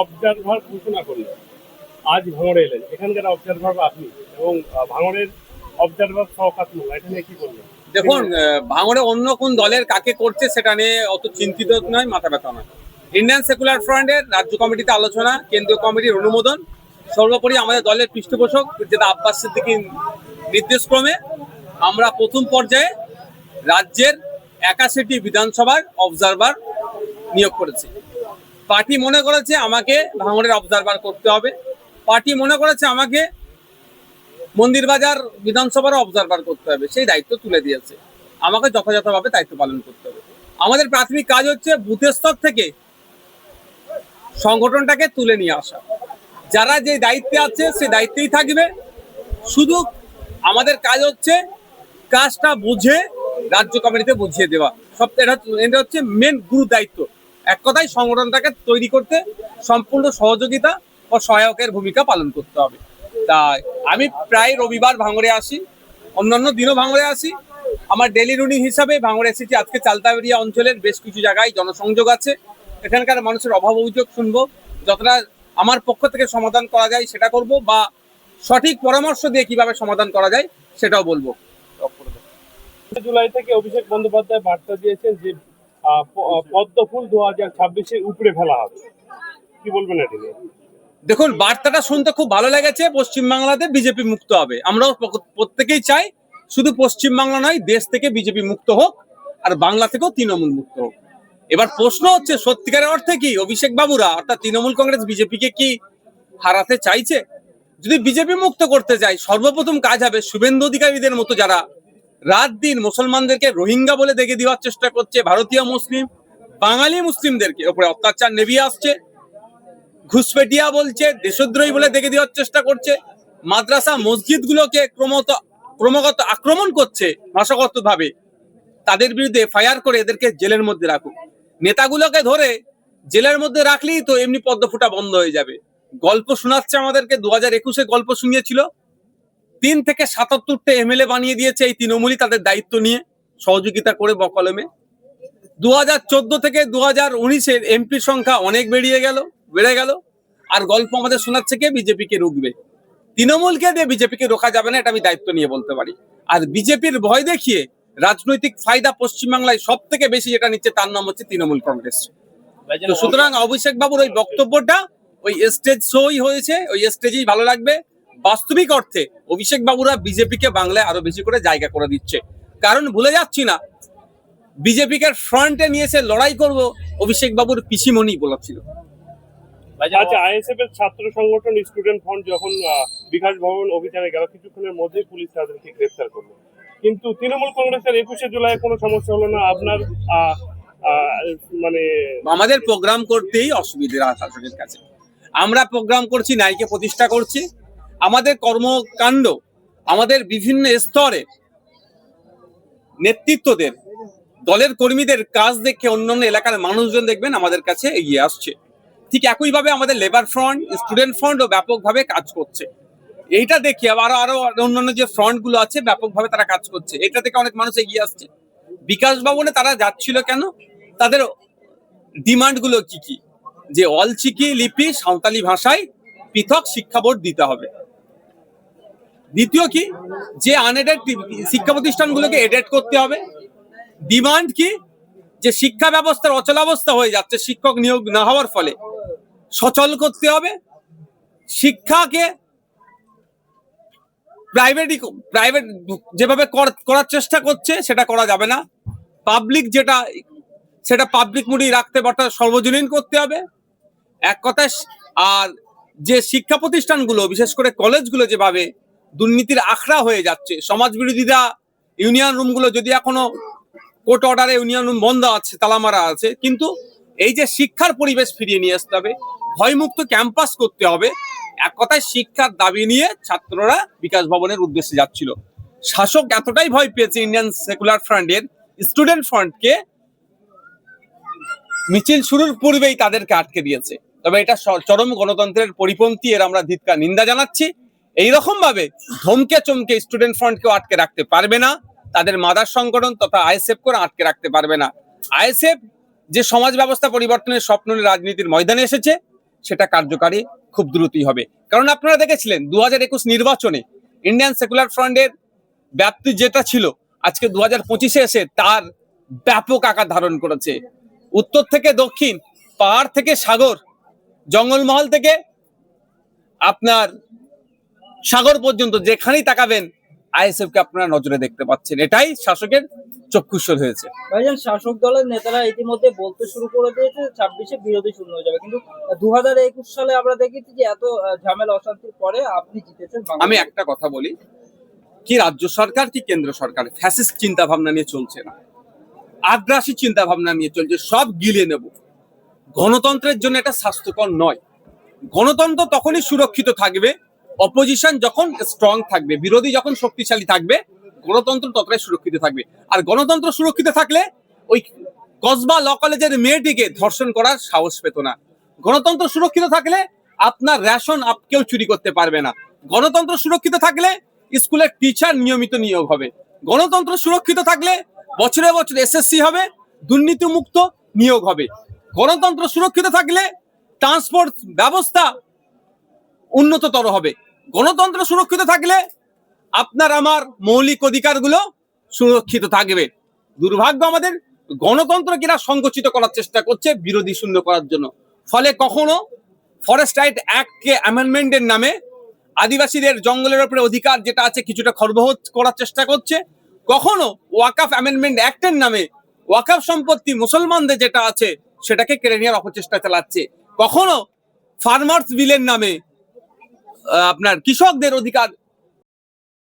Observer ঘোষণা করলেন। আজ ভাঙড়ে এলেন। এখানকার অবজারভার আপনি। এবং ভাঙড়ের অবজারভার মোল্লা, এটা নিয়ে কি বলবেন? দেখুন ভাঙড়ে অন্য কোন দলের কাকে করছে সেটা নিয়ে অত চিন্তিত নয়, মাথা ব্যথা নয়। ইন্ডিয়ান সেকুলার ফ্রন্টের রাজ্য কমিটিতে আলোচনা, কেন্দ্রীয় কমিটির অনুমোদন, সর্বোপরি আমাদের দলের পৃষ্ঠপোষক যেটা আব্বাস সিদ্দিকীর নির্দেশক্রমে, আমরা প্রথম পর্যায়ে রাজ্যের একাশিটি বিধানসভার অবজারভার নিয়োগ করেছি। পার্টি মনে করেছে আমাকে ভাঙড়ের অবজারভার করতে হবে। পার্টি মনে করেছে আমাকে মন্দির বাজার বিধানসভার অবজারভার করতে হবে। সেই দায়িত্ব তুলে দিয়েছে। আমাকে যথাযথভাবে দায়িত্ব পালন করতে হবে। আমাদের প্রাথমিক কাজ হচ্ছে বুথের স্তর থেকে সংগঠনটাকে তুলে নিয়ে আসা। যারা যে দায়িত্বে আছে সে দায়িত্বেই থাকবে। শুধু আমাদের কাজ হচ্ছে কাজটা বুঝে রাজ্য কমিটিতে বুঝিয়ে দেওয়া। সব এটা এটা হচ্ছে মেন গুরু দায়িত্ব। এক কথায় সংগঠনটাকে তৈরি করতে সম্পূর্ণ সহযোগিতা ও সহায়কের ভূমিকা পালন করতে হবে। তাই আমি প্রায় রবিবার ভাঙড়ে আসি, অন্যান্য দিনও ভাঙড়ে আসি। আমার ডেলি রুটিন হিসাবে ভাঙড়ে এসেছি। আজকে চালতাবেরিয়া অঞ্চলের বেশ কিছু জায়গায় জনসংযোগ আছে। এখানকার মানুষের অভাব অভিযোগ শুনব। যতটা আমার পক্ষ থেকে সমাধান করা যায় সেটা করব বা সঠিক পরামর্শ দিয়ে কীভাবে সমাধান করা যায় সেটাও বলব। জুলাই থেকে অভিষেক বন্দ্যোপাধ্যায় বার্তা দিয়েছেন যে পদ্ম ফুল দু হাজার ছাব্বিশে উপড়ে ফেলা হবে। কি বলবেন দেখুন, বার্তাটা শুনতে খুব ভালো লেগেছে, পশ্চিমবাংলাতে বিজেপি মুক্ত হবে। আমরাও প্রত্যেকেই চাই, শুধু পশ্চিমবাংলা নয়, দেশ থেকে বিজেপি মুক্ত হোক, আর বাংলা থেকেও তৃণমূল মুক্ত হোক। এবার প্রশ্ন হচ্ছে, সত্যিকারের অর্থে কি? অভিষেক বাবুরা, অর্থাৎ তৃণমূল কংগ্রেস বিজেপিকে কি হারাতে চাইছে? যদি বিজেপি মুক্ত করতে চায়, সর্বপ্রথম কাজ হবে শুভেন্দু অধিকারীদের মতো যারা রাত দিন মুসলমানদেরকে রোহিঙ্গা বলে দেখে দেওয়ার চেষ্টা করছে ভারতীয় মুসলিম, বাঙালি মুসলিমদেরকে। ওপরে অত্যাচার নেভিয়ে আসছে ঘুষপেটিয়া বলছে, দেশদ্রোহী বলে দেখে দেওয়ার চেষ্টা করছে। মাদ্রাসা মসজিদ গুলোকে ক্রমত, ক্রমাগত আক্রমণ করছে ভাষাগত ভাবে তাদের বিরুদ্ধে ফায়ার করে এদেরকে জেলের মধ্যে রাখুক। নেতাগুলোকে ধরে জেলের মধ্যে রাখলেই তো এমনি পদ্ম ফোটা বন্ধ হয়ে যাবে। গল্প শোনাচ্ছে আমাদেরকে, দু হাজার একুশে গল্প শুনিয়েছিল। তিন থেকে সাতাত্তরটা এমএলএ বানিয়ে দিয়েছে এই তৃণমূলই তাদের দায়িত্ব নিয়ে সহযোগিতা করে বকলমে। দু হাজার চোদ্দ থেকে দু হাজার উনিশের এমপির সংখ্যা অনেক বেরিয়ে গেল, বেড়ে গেল। আর গল্প আমাদের শোনাচ্ছে কে? বিজেপিকে রুখবে। তৃণমূলকে দিয়ে বিজেপিকে রোখা যাবে না, এটা আমি দায়িত্ব নিয়ে বলতে পারি। আর বিজেপির ভয় দেখিয়ে রাজনৈতিক ফায়দা পশ্চিমবাংলায় সব থেকে বেশি যেটা নিচ্ছে, তার নাম হচ্ছে তৃণমূল কংগ্রেস। সুতরাং অভিষেক বাবুর ওই বক্তব্যটা ওই স্টেজ শোই হয়েছে, ওই স্টেজেই ভালো লাগবে। বাস্তবিক অর্থে অভিষেক বাবুরা বিজেপিকে বাংলায় আরও বেশি করে জায়গা করে দিচ্ছে। কারণ ভুলে যাচ্ছি না বিজেপিকে ফ্রন্টে নিয়ে এসে লড়াই করব অভিষেক বাবুর পিসিমণি বলেছিল। আচ্ছা আইএসএফ এর ছাত্র সংগঠন স্টুডেন্ট ফ্রন্ট যখন আহ, বিকাশ ভবন অভিযানে গেল কিছুক্ষণের মধ্যেই পুলিশ তাদেরকে গ্রেফতার করল। কিন্তু তৃণমূল কংগ্রেসের একুশে জুলাই কোনো সমস্যা হলো না আপনার মানে আমাদের প্রোগ্রাম করতেই অসুবিধা শাসকের কাছে। আমরা প্রোগ্রাম করছি নারীকে প্রতিষ্ঠা করছি আমাদের কর্মকাণ্ড, আমাদের বিভিন্ন স্তরে নেতৃত্বদের, দলের কর্মীদের কাজ দেখে অন্যান্য এলাকার মানুষজন দেখবেন আমাদের কাছে এগিয়ে আসছে। ঠিক একইভাবে আমাদের লেবার ফ্রন্ট স্টুডেন্ট ফ্রন্টও ব্যাপকভাবে কাজ করছে। এইটা দেখি আবার আরও অন্যান্য যে ফ্রন্টগুলো আছে, ব্যাপকভাবে তারা কাজ করছে। এটা থেকে অনেক মানুষ এগিয়ে আসছে। বিকাশ ভবনে তারা যাচ্ছিল কেন? তাদের ডিমান্ডগুলো কি কি? যে অলচিকি লিপি সাঁওতালি ভাষায় পৃথক শিক্ষা বোর্ড দিতে হবে। দ্বিতীয় কি? যে আনএডেড শিক্ষা প্রতিষ্ঠানগুলোকে এডেড করতে হবে। ডিমান্ড কি? যে শিক্ষা ব্যবস্থার অচলাবস্থা হয়ে যাচ্ছে, শিক্ষক নিয়োগ না হওয়ার ফলে। সচল করতে হবে। শিক্ষাকে প্রাইভেট প্রাইভেট যেভাবে কর- করার চেষ্টা করছে, সেটা করা যাবে না। পাবলিক যেটা, সেটা পাবলিক মুডি রাখতে পারটা সর্বজনীন করতে হবে। এক কথায় আর যে শিক্ষা প্রতিষ্ঠানগুলো, বিশেষ করে কলেজগুলো যেভাবে দুর্নীতির আখড়া হয়ে যাচ্ছে। সমাজ বিরোধীরা ইউনিয়ন রুমগুলো যদি এখনও কোর্ট অর্ডারে ইউনিয়ন রুম বন্ধ আছে, তালামারা আছে, কিন্তু এই যে শিক্ষার পরিবেশ ফিরিয়ে নিয়ে আসতে হবে, ভয়মুক্ত ক্যাম্পাস করতে হবে, এক কথায় শিক্ষার দাবি নিয়ে ছাত্ররা বিকাশ ভবনের উদ্দেশ্যে যাচ্ছিল। শাসক এতটাই ভয় পেয়েছে ইন্ডিয়ান সেকুলার ফ্রন্টের, স্টুডেন্ট ফ্রন্টকে মিছিল শুরুর পূর্বেই তাদেরকে আটকে দিয়েছে। তবে এটা চরম গণতন্ত্রের পরিপন্থী, এর আমরা ধিৎকার নিন্দা জানাচ্ছি। এই রকম ভাবে ধমকে চমকে স্টুডেন্ট ফ্রন্টকেও আটকে রাখতে পারবে না, তাদের মাদার সংগঠন তথা আইএসএফ করে আটকে রাখতে পারবে না। আইএসএফ যে সমাজ ব্যবস্থা পরিবর্তনের স্বপ্ন রাজনীতির ময়দানে এসেছে, সেটা কার্যকারী খুব দ্রুতই হবে। কারণ আপনারা দেখেছিলেন দু একুশ নির্বাচনে ইন্ডিয়ান সেকুলার ফ্রন্টের ব্যাপ্তি যেটা ছিল, আজকে দু হাজার পঁচিশে এসে তার ব্যাপক আকার ধারণ করেছে। উত্তর থেকে দক্ষিণ, পাহাড় থেকে সাগর, জঙ্গলমহল থেকে আপনার সাগর পর্যন্ত যেখানেই তাকাবেন আইএসএফ কে আপনারা নজরে দেখতে পাচ্ছেন। এটাই শাসকের চক্ষুস্বর হয়েছে। ভাইজান শাসক দলের নেতারা ইতিমধ্যে বলতে শুরু করে দিয়েছে ছাব্বিশে বিরোধী শূন্য হয়ে যাবে। কিন্তু দু হাজার একুশ সালে আমরা দেখেছি যে এত ঝামেলা অশান্তির পরে আপনি জিতেছেন আমি একটা কথা বলি। কি রাজ্য সরকার কি কেন্দ্র সরকার? ফ্যাসিস্ট চিন্তা ভাবনা নিয়ে চলছে না। আগ্রাসী চিন্তা ভাবনা নিয়ে চলছে সব গিলিয়ে নেব। গণতন্ত্রের জন্য এটা স্বাস্থ্যকর নয়। গণতন্ত্র তখনই সুরক্ষিত থাকবে অপোজিশন যখন স্ট্রং থাকবে, বিরোধী যখন শক্তিশালী থাকবে, গণতন্ত্র ততটাই সুরক্ষিত থাকবে। আর গণতন্ত্র সুরক্ষিত থাকলে ওই কসবা ল কলেজের মেয়েটিকে ধর্ষণ করার সাহস পেত না। গণতন্ত্র সুরক্ষিত থাকলে আপনার রেশন আপ কেউ চুরি করতে পারবে না। গণতন্ত্র সুরক্ষিত থাকলে স্কুলের টিচার নিয়মিত নিয়োগ হবে। গণতন্ত্র সুরক্ষিত থাকলে বছরে বছর এসএসসি হবে দুর্নীতি মুক্ত নিয়োগ হবে। গণতন্ত্র সুরক্ষিত থাকলে ট্রান্সপোর্ট ব্যবস্থা উন্নততর হবে। গণতন্ত্র সুরক্ষিত থাকলে আপনার আমার মৌলিক অধিকারগুলো সুরক্ষিত থাকবে। দুর্ভাগ্য আমাদের গণতন্ত্র কিনা সংকুচিত করার চেষ্টা করছে বিরোধী শূন্য করার জন্য। ফলে কখনো ফরেস্ট রাইট অ্যাক্টকে অ্যামেন্ডমেন্টের নামে আদিবাসীদের জঙ্গলের উপরে অধিকার যেটা আছে কিছুটা খর্বহ করার চেষ্টা করছে। কখনো ওয়াকাফ অ্যামেন্ডমেন্ট অ্যাক্টের নামে ওয়াকাফ সম্পত্তি মুসলমানদের যেটা আছে সেটাকে কেড়ে নেওয়ার অপচেষ্টা চালাচ্ছে। কখনো ফার্মার্স বিলের নামে আপনার কৃষকদের অধিকার